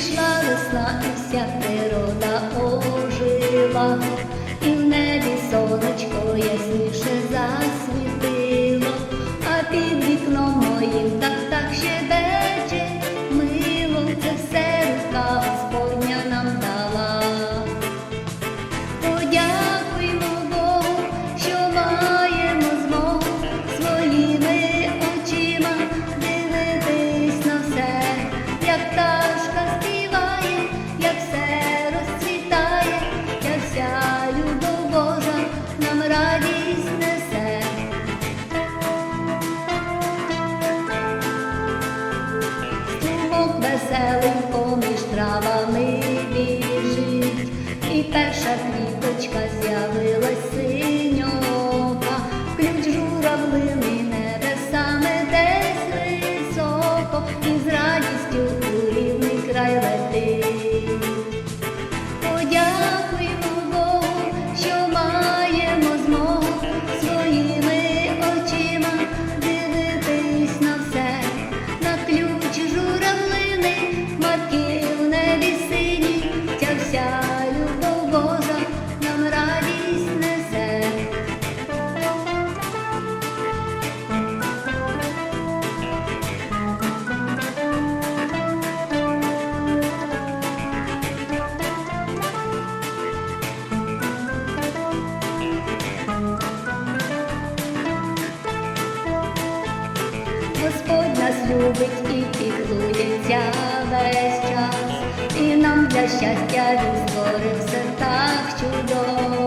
Прийшла весна і вся природа ожила, і в небі сонечко ясніше засвітило, а під вікном моїм так так щебече, мило це все рука Господня нам дала. Подякуймо травами біжить, і перша квіточка з'явилась синьока, ключ журавлини небесами десь високо, і з Божа нам радість несе. Господь нас любить і піклується весь час, щастя він створив все так чудово.